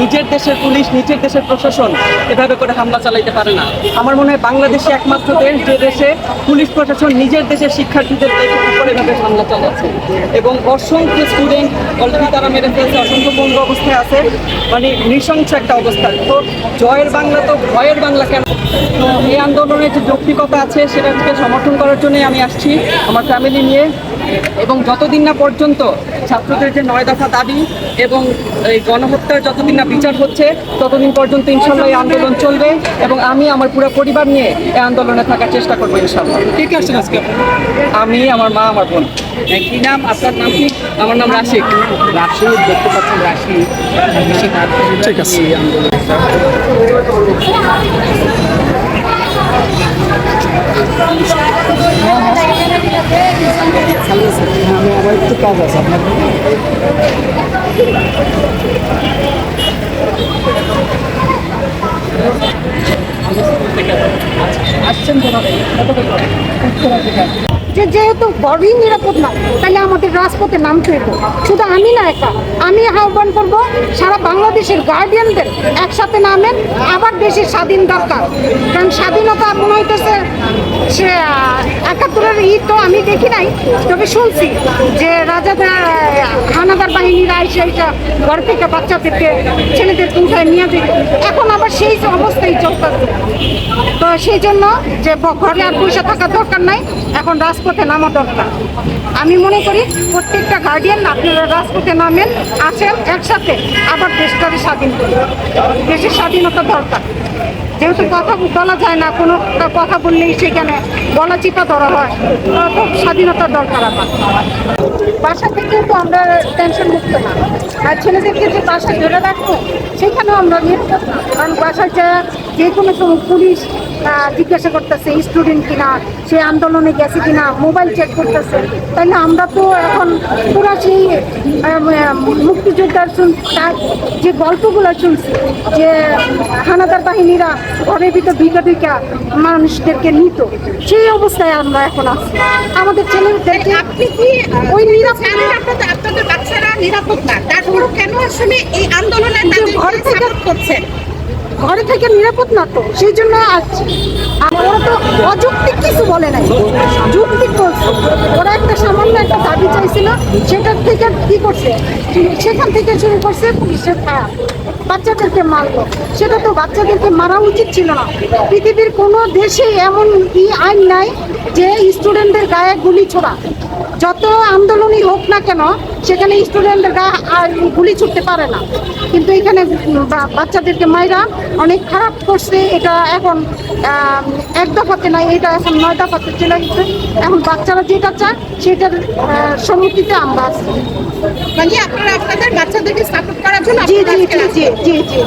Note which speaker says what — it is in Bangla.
Speaker 1: নিজের দেশের পুলিশ, নিজের দেশের প্রশাসন এভাবে করে হামলা চালাইতে পারে না। আমার মনে হয় বাংলাদেশে একমাত্র দেশ যে দেশে পুলিশ প্রশাসন নিজের দেশের শিক্ষার্থীদের উপরে এভাবে হামলা চালাচ্ছে। এবং অসংখ্য স্টুডেন্ট অলরেডি তারা মেরে ফেলছে, অসংখ্য বন্ধু অবস্থায় আছে। মানে নৃশংস একটা অবস্থা। তো জয়ের বাংলা তো ভয়ের বাংলা কেন? আন্দোলনের যে যৌক্তিকতা আছে সেটাকে সমর্থন করার জন্যই আমি আসছি আমার ফ্যামিলি নিয়ে। এবং যতদিন না পর্যন্ত ছাত্রদের যে নয় দফা দাবি এবং এই গণহত্যার যতদিন না বিচার হচ্ছে ততদিন পর্যন্ত ইনশাল্লাহ এই আন্দোলন চলবে এবং আমি আমার পুরো পরিবার নিয়ে এই আন্দোলনে থাকার চেষ্টা করব ইনশাল্লাহ
Speaker 2: কে কে আসছেন আজকে?
Speaker 1: আমি আমার মা আমার বোন। কি নাম? আপনার নাম কি? আমার নাম রাশিক
Speaker 2: রাশি দেখতে পাচ্ছেন রাশি। ঠিক আছে। একটু কাজ আছে আপনার
Speaker 1: আসছেন কোথায়
Speaker 3: যে যেহেতু বড়ই নিরাপদ না, তাহলে আমাদের রাজপথে নামতে হতো শুধু আমি না একা, আমি আহ্বান করব সারা বাংলাদেশের গার্ডিয়ানদের একসাথে নামেন, আবার দেশের স্বাধীন দরকার। কারণ স্বাধীনতা মনে হইতেছে সে একাত্তরের ঈদ তো আমি দেখি নাই, তবে শুনছি যে রাজাদের হানাদার বাহিনীরা এসে এটা ঘর থেকে বাচ্চাদেরকে, ছেলেদেরকে উঠায় নিয়ে যেত এখন আবার সেই অবস্থায় চলতেছে তো সেই জন্য যে ঘরে আর বসে থাকার দরকার নাই, এখন রাজপথে নামা দরকার। আমি মনে করি প্রত্যেকটা গার্ডিয়ান আপনারা রাজপথে নামেন, আসেন, একসাথে আবার দেশটাকে স্বাধীন দেশের স্বাধীনতা দরকার। যেহেতু কথা বলা যায় না, কোনো কথা বললেই সেখানে গলা চিপা ধরা হয়। তো স্বাধীনতার দরকার আমার। বাসা থেকে তো আমরা টেনশন মুক্ত না। আর ছেলেদেরকে যে বাসায় ধরে রাখব, সেখানেও আমরা নিরাপদ না। কারণ বাসায় যা যে কোনো সময় পুলিশ জিজ্ঞাসা করতেছে স্টুডেন্ট কিনা, সে আন্দোলনে গেছে কিনা মোবাইল চেক করতেছে। তাহলে আমরা তো এখন পুরো সেই মুক্তিযোদ্ধার শুন, তার যে গল্পগুলো শুনছি, যে হানাদার বাহিনীরা ঘরের ভিতর ঢুকে মানুষদেরকে নিত। সেই অবস্থায় আমরা এখন আছি। আমাদের ছেলেদেরকে
Speaker 4: আপনি কি
Speaker 3: ওই নিরাপদ
Speaker 4: আপনাদের বাচ্চারা নিরাপদ না? তারপরেও কেন আসলে এই আন্দোলনে
Speaker 3: ঘরে থেকে-
Speaker 4: করছেন?
Speaker 3: ঘরে থেকে নিরাপদ না তো সেই জন্য আসছি আর ওরা তো অযৌক্তিক কিছু বলে নাই। যুক্তি করছে ওরা একটা সামান্য একটা থেকে কি করছে? সেখান থেকে শুরু করছে পুলিশের খারাপ বাচ্চাদেরকে মারলো। সেটা তো বাচ্চাদেরকে মারা উচিত ছিল না। পৃথিবীর কোনো দেশে এমন ই আইন নাই যে গায়ে গুলি ছোড়া। যত আন্দোলনই হোক না কেন সেখানে স্টুডেন্টদের গায়ে আর গুলি ছুটতে পারে না। কিন্তু এখানে বাচ্চাদেরকে মায়েরা অনেক খারাপ করছে। এটা এখন এক দফাতে নাই এটা এখন নয় দফাতে চলে গেছে। এখন বাচ্চারা যেটা চায় সেটার আহ, সম্মতিতে আমরা আছি।
Speaker 4: মানে আপনারা আপনাদের বাচ্চাদেরকে সাপোর্ট করার জন্য
Speaker 3: জি জি জি জি জি।